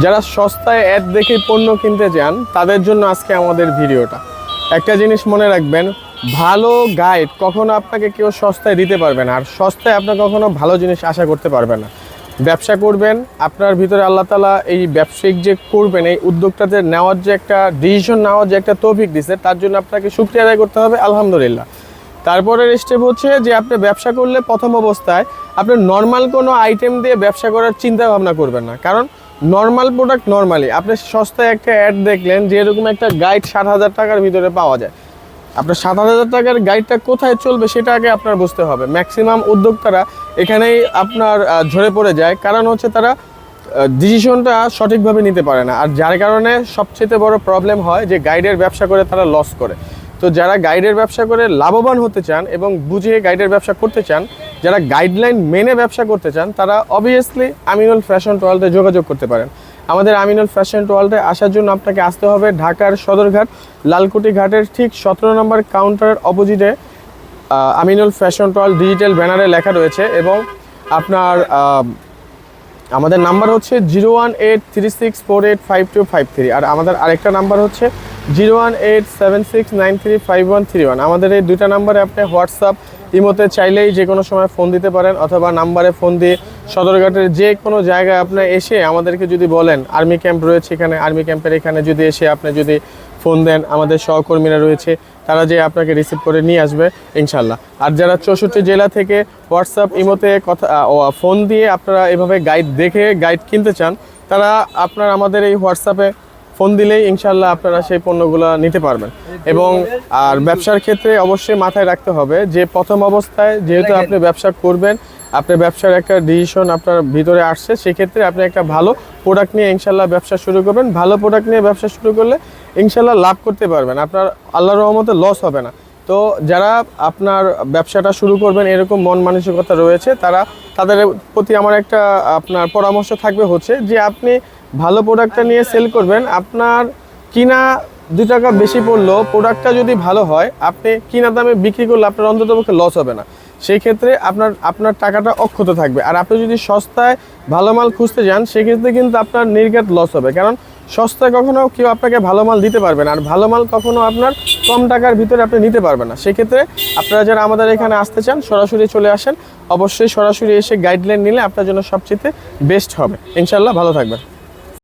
যারা সস্তায় অ্যাড দেখে পণ্য কিনতে চান তাদের জন্য আজকে আমাদের ভিডিওটা। একটা জিনিস মনে রাখবেন, ভালো গাইড কখনো আপনাকে কেউ সস্তায় দিতে পারবে না, আর সস্তায় আপনি কখনো ভালো জিনিস আশা করতে পারবেন না। ব্যবসা করবেন, আপনার ভিতরে আল্লাহ তালা এই ব্যবসায়িক যে করবেন, এই উদ্যোগটাতে নেওয়ার যে একটা ডিসিশন নেওয়ার যে একটা তৌফিক দিছে, তার জন্য আপনাকে শুক্রিয়া আদায় করতে হবে, আলহামদুলিল্লাহ। তারপরের স্টেপ হচ্ছে যে আপনি ব্যবসা করলে প্রথম অবস্থায় আপনি নর্মাল কোনো আইটেম দিয়ে ব্যবসা করার চিন্তা ভাবনা করবেন না। কারণ নর্মাল প্রোডাক্ট নর্মালি আপনি সস্তায় একটা অ্যাড দেখলেন যে এরকম একটা গাইড ষাট হাজার টাকার ভিতরে পাওয়া যায়। আপনার সাত হাজার টাকার গাইডটা কোথায় চলবে সেটা আগে আপনার বুঝতে হবে। ম্যাক্সিমাম উদ্যোক্তারা এখানেই আপনার ঝরে পড়ে যায়। কারণ হচ্ছে তারা ডিসিশনটা সঠিকভাবে নিতে পারে না। আর যার কারণে সবচেয়ে বড় প্রবলেম হয় যে গাইডের ব্যবসা করে তারা লস করে। তো যারা গাইডের ব্যবসা করে লাভবান হতে চান এবং বুঝিয়ে গাইডের ব্যবসা করতে চান, যারা গাইডলাইন মেনে ব্যবসা করতে চান, তারা অবভিয়াসলি আমিনুল ফ্যাশন ওয়ার্ল্ডে যোগাযোগ করতে পারেন। আমাদের আমিনুল ফ্যাশন ওয়ার্ল্ডে আসার জন্য আপনাকে আসতে হবে ঢাকার সদরঘাট লালকুটি ঘাটের ঠিক সতেরো নম্বর কাউন্টারের অপোজিটে আমিনুল ফ্যাশন ওয়ার্ল্ড ডিজিটাল ব্যানারে লেখা রয়েছে এবং আপনার আমাদের নাম্বার হচ্ছে zero one eight three six four eight five two five three. আর আমাদের আরেকটা নাম্বার হচ্ছে zero one eight seven six nine three five one three one. আমাদের এই দুইটা নাম্বারে আপনি হোয়াটসঅ্যাপ, ইমোতে চাইলেই যে কোনো সময় ফোন দিতে পারেন, অথবা নাম্বারে ফোন দিয়ে সদরঘাটের যে কোনো জায়গায় আপনি এসে আমাদেরকে যদি বলেন, আর্মি ক্যাম্প রয়েছে এখানে, আর্মি ক্যাম্পের এখানে যদি এসে আপনি যদি ফোন দেন, আমাদের সহকর্মীরা রয়েছে, তারা যে আপনাকে রিসিভ করে নিয়ে আসবে, ইনশাল্লাহ। আর যারা চৌষট্টি জেলা থেকে হোয়াটসঅ্যাপ, ইমোতে কথা ফোন দিয়ে আপনারা এভাবে গাইড দেখে গাইড কিনতে চান, তারা আপনার আমাদের এই হোয়াটসঅ্যাপে ফোন দিলেই ইনশাল্লাহ আপনারা সেই পণ্যগুলো নিতে পারবেন। এবং আর ব্যবসার ক্ষেত্রে অবশ্যই মাথায় রাখতে হবে যে প্রথম অবস্থায় যেহেতু আপনি ব্যবসা করবেন আপনার ব্যবসার একটা ডিসিশন আপনার ভিতরে আসছে, সেক্ষেত্রে আপনি একটা ভালো প্রোডাক্ট নিয়ে ইনশাল্লাহ ব্যবসা শুরু করবেন। ভালো প্রোডাক্ট নিয়ে ব্যবসা শুরু করলে ইনশাল্লাহ লাভ করতে পারবেন। আপনার আল্লাহর রহমতে লস হবে না। তো যারা আপনার ব্যবসাটা শুরু করবেন, এরকম মন মানসিকতা রয়েছে, তারা তাদের প্রতি আমার একটা আপনার পরামর্শ থাকবে হচ্ছে যে আপনি ভালো প্রোডাক্টটা নিয়ে সেল করবেন। আপনার কিনা দু টাকা বেশি পড়লেও প্রোডাক্টটা যদি ভালো হয়, আপনি কিনা দামে বিক্রি করলে আপনার অন্ততপক্ষে লস হবে না। সেই ক্ষেত্রে আপনার আপনার টাকাটা অক্ষত থাকবে। আর আপনি যদি সস্তায় ভালো মাল খুঁজতে যান, সেক্ষেত্রে কিন্তু আপনার নির্ঘাত লস হবে। কারণ সস্তায় কখনো কেউ আপনাকে ভালো মাল দিতে পারবে না। আর ভালো মাল কখনো আপনার কম টাকার ভিতরে আপনি নিতে পারবেন না। সেক্ষেত্রে আপনারা যারা আমাদের এখানে আসতে চান, সরাসরি চলে আসেন। অবশ্যই সরাসরি এসে গাইডলাইন নিলে আপনার জন্য সবচেয়ে বেস্ট হবে। ইনশাল্লাহ ভালো থাকবেন।